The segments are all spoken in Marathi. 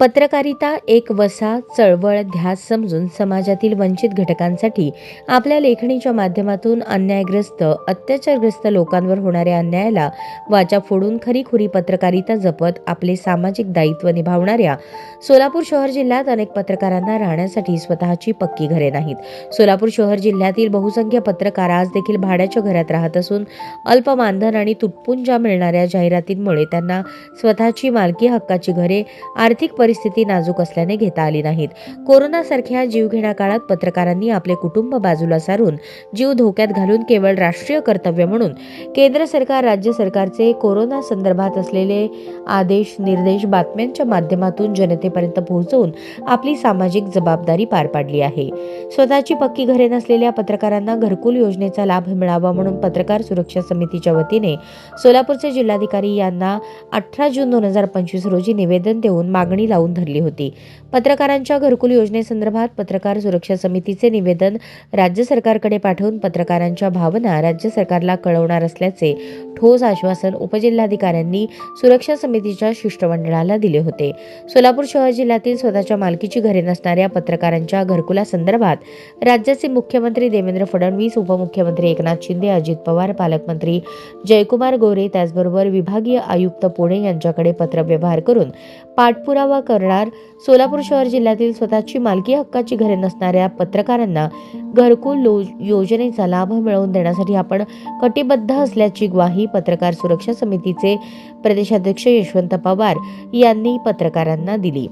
पत्रकारिता एक वसा चळवळ ध्यास समजून समाजातील वंचित घटकांसाठी आपल्या लेखणीच्या माध्यमातून अन्यायग्रस्त अत्याचारग्रस्त लोकांवर होणाऱ्या अन्यायाला वाचा फोडून खरीखुरी पत्रकारिता जपत आपले सामाजिक दायित्व निभावणाऱ्या सोलापूर शहर जिल्ह्यात अनेक पत्रकारांना राहण्यासाठी स्वतःची पक्की घरे नाहीत. सोलापूर शहर जिल्ह्यातील बहुसंख्य पत्रकार आज देखील भाड्याच्या घरात राहत असून अल्प मानधन आणि तुटपुंजा मिळणाऱ्या जाहिरातींमुळे त्यांना स्वतःची मालकी हक्काची घरे आर्थिक परिस्थिती नाजूक असल्याने घेता आली नाहीत. कोरोनासारख्या जीवघेण्या काळात पत्रकारांनी आपले कुटुंब बाजूला सारून जीव धोक्यात घालून केवळ राष्ट्रीय कर्तव्य म्हणून केंद्र सरकार राज्य सरकारचे कोरोना संदर्भात असलेले आदेश निर्देश बातम्यांच्या माध्यमातून जनतेपर्यंत पोहोचवून आपली सामाजिक जबाबदारी पार पाडली आहे. स्वतःची पक्की घरे नसलेल्या पत्रकारांना घरकुल योजनेचा लाभ मिळावा म्हणून पत्रकार सुरक्षा समितीच्या वतीने सोलापूरचे जिल्हाधिकारी यांना अठरा जून दोन हजार पंचवीस रोजी निवेदन देऊन मागणी लावून धरली होती. पत्रकारांच्या घरकुल योजनेसंदर्भात पत्रकार सुरक्षा समितीचे निवेदन राज्य सरकारकडे पाठवून पत्रकारांच्या भावना राज्य सरकारला कळवणार असल्याचे ठोस आश्वासन उपजिल्हाधिकाऱ्यांनी सुरक्षा समितीच्या शिष्टमंडळाला दिले होते. सोलापूर शहर जिल्ह्यातील स्वतःच्या मालकीची घरे नसणाऱ्या पत्रकारांच्या घरकुलासंदर्भात राज्याचे मुख्यमंत्री देवेंद्र फडणवीस उपमुख्यमंत्री एकनाथ शिंदे अजित पवार पालकमंत्री जयकुमार गोरे त्याचबरोबर विभागीय आयुक्त पुणे यांच्याकडे पत्रव्यवहार करून पाठपुरावा करणार. सोलापूर शहर जिल्ह्यातील स्वतःची मालकी हक्काची घरे नसणाऱ्या पत्रकारांना घरकुल लो- योजनेचा लाभ मिळवून देण्यासाठी आपण कटिबद्ध असल्याची ग्वाही पत्रकार सुरक्षा समितीचे प्रदेशाध्यक्ष यशवंत पवार यांनी पत्रकारांना दिली.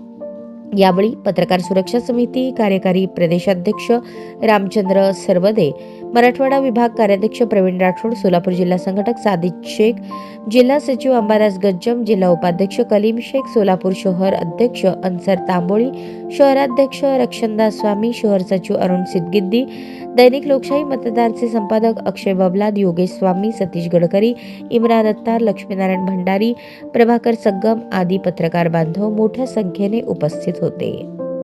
यावेळी पत्रकार सुरक्षा समिती कार्यकारी प्रदेशाध्यक्ष रामचंद्र सरवदे मराठवाडा विभाग कार्याध्यक्ष प्रवीण राठोड सोलापूर जिल्हा संघटक सादिक शेख जिल्हा सचिव अंबादास गज्जम जिल्हा उपाध्यक्ष कलीम शेख सोलापूर शहर अध्यक्ष अन्सर तांबोळी शहराध्यक्ष रक्षनदास स्वामी शहर सचिव अरुण सिद्गिद्दी दैनिक लोकशाही मतदारचे संपादक अक्षय बबलाद योगेश स्वामी सतीश गडकरी इम्रान अत्तार लक्ष्मीनारायण भंडारी प्रभाकर सग्गम आदी पत्रकार बांधव मोठ्या संख्येने उपस्थित होते.